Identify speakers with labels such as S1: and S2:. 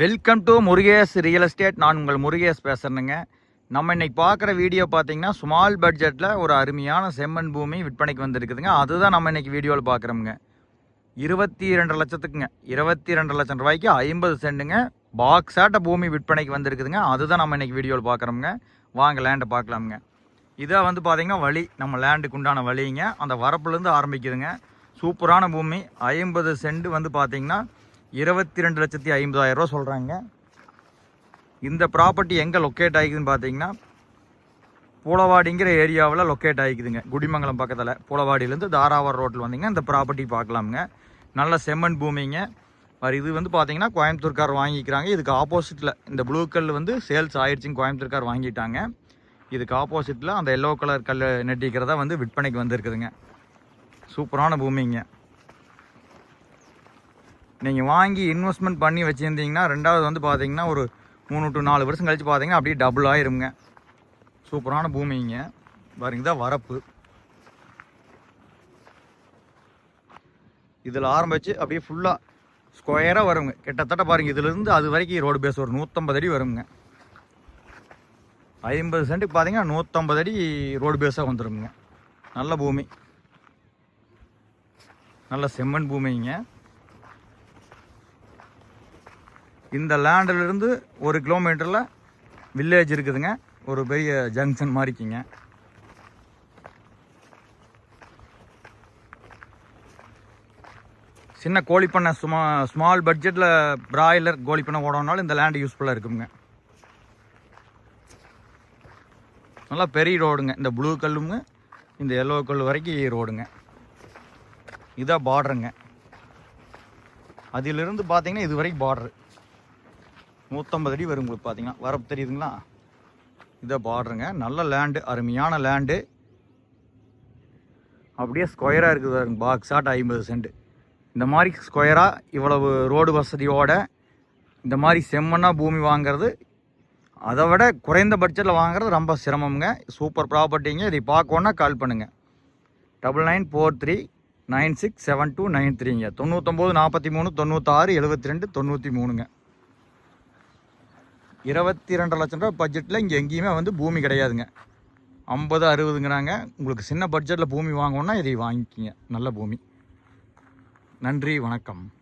S1: Welcome to Murugesh real estate நான் உங்கள் முருகேஷ் பேசுகிறேனுங்க நம்ம இன்னைக்கு பார்க்குற வீடியோ பார்த்தீங்கன்னா ஸ்மால் பட்ஜெட்டில் ஒரு அருமையான செம்மண் பூமி விற்பனைக்கு வந்திருக்குதுங்க. அதுதான் நம்ம இன்னைக்கு வீடியோவில் பார்க்குறோமுங்க. இருபத்தி ரெண்டு லட்சத்துக்குங்க. இருபத்தி ரெண்டு லட்சம் ரூபாய்க்கு ஐம்பது சென்ட்டுங்க பாக்ஸாட்ட பூமி விற்பனைக்கு வந்திருக்குதுங்க. அதுதான் நம்ம இன்னைக்கு வீடியோவில் பார்க்குறோமுங்க. வாங்க லேண்டை பார்க்கலாமுங்க. இதாக வந்து பார்த்தீங்கன்னா வழி. நம்ம லேண்டுக்கு உண்டான வழிங்க. அந்த வரப்புலேருந்து ஆரம்பிக்குதுங்க. சூப்பரான பூமி. ஐம்பது சென்ட் வந்து பார்த்தீங்கன்னா இருபத்தி ரெண்டு லட்சத்தி ஐம்பதாயிரம் ரூபா சொல்கிறாங்க இந்த ப்ராப்பர்ட்டி எங்கே லொக்கேட் ஆகிக்குதுன்னு பார்த்தீங்கன்னா பூலவாடிங்கிற ஏரியாவில் லொக்கேட் ஆகிக்குதுங்க. குடிமங்கலம் பக்கத்தில் பூலவாடியிலேருந்து தாராவரம் ரோட்டில் வந்தீங்கன்னா இந்த ப்ராப்பர்ட்டி பார்க்கலாமுங்க. நல்ல செம்மண் பூமிங்க. வேறு இது வந்து பார்த்தீங்கன்னா கோயம்புத்தூர்கார் வாங்கிக்கிறாங்க. இதுக்கு ஆப்போசிட்டில் இந்த ப்ளூ கல் வந்து சேல்ஸ் ஆயிடுச்சுங்க கோயம்புத்தூர்கார் வாங்கிட்டாங்க. இதுக்கு ஆப்போசிட்டில் அந்த எல்லோ கலர் கல் நெட்டிக்கிறதா வந்து விற்பனைக்கு வந்திருக்குதுங்க. சூப்பரான பூமிங்க. நீங்கள் வாங்கி இன்வெஸ்ட்மெண்ட் பண்ணி வச்சுருந்தீங்கன்னா ரெண்டாவது வந்து பார்த்தீங்கன்னா ஒரு மூணு டு நாலு வருஷம் கழித்து பார்த்தீங்கன்னா அப்படியே டபுள் ஆயிருங்க. சூப்பரான பூமிங்க. பாருங்க தான் வரப்பு. இதில் ஆரம்பிச்சு அப்படியே ஃபுல்லாக ஸ்கொயராக வருங்க. கிட்டத்தட்ட பாருங்க இதுலேருந்து அது வரைக்கும் ரோடு பேஸ் ஒரு நூற்றம்பது அடி வருங்க. ஐம்பது சென்ட்டுக்கு பார்த்தீங்கன்னா நூற்றம்பது அடி ரோடு பேஸாக வந்துருங்க. நல்ல பூமி. நல்ல செம்மண் பூமிங்க. இந்த லேண்டிலிருந்து ஒரு கிலோமீட்டரில் வில்லேஜ் இருக்குதுங்க. ஒரு பெரிய ஜங்ஷன் மாதிரிக்குங்க சின்ன கோழிப்பண்ணை சுமா ஸ்மால் பட்ஜெட்டில் பிராய்லர் கோழிப்பண்ணை ஓடணுனாலும் இந்த லேண்டு யூஸ்ஃபுல்லாக இருக்குங்க. நல்லா பெரிய ரோடுங்க இந்த ப்ளூ கல்லுங்க இந்த எல்லோ கல் வரைக்கும் ரோடுங்க இதான் பார்டருங்க அதிலிருந்து பார்த்தீங்கன்னா இது வரைக்கும் பார்டரு நூற்றம்பது அடி வரும் உங்களுக்கு பார்த்தீங்கன்னா. வரப்பு தெரியுதுங்களா? இதை பார்டருங்க நல்ல லேண்டு அருமையான லேண்டு அப்படியே ஸ்கொயராக இருக்குது பாருங்க. பாக்ஸ் ஆட் ஐம்பது சென்ட் இந்த மாதிரி ஸ்கொயராக இவ்வளவு ரோடு வசதியோட இந்த மாதிரி செம்மண்ணாக பூமி வாங்குறது அதை விட குறைந்த பட்ஜெட்டில் வாங்குறது ரொம்ப சிரமம்ங்க. சூப்பர் ப்ராப்பர்ட்டிங்க இதை பார்க்கணுன்னா கால் பண்ணுங்கள் double nine four three nine six seven two nine த்ரீங்க தொண்ணூத்தொம்பது நாற்பத்தி மூணு தொண்ணூற்றாறு எழுபத்தி ரெண்டு தொண்ணூற்றி மூணுங்க. இருபத்தி ரெண்டு லட்சம் ரூபா பட்ஜெட்டில் இங்கே எங்கேயுமே வந்து பூமி கிடையாதுங்க. ஐம்பது அறுபதுங்கிறாங்க. உங்களுக்கு சின்ன பட்ஜெட்டில் பூமி வாங்கணுன்னா இதை வாங்கிக்கிங்க. நல்ல பூமி. நன்றி வணக்கம்.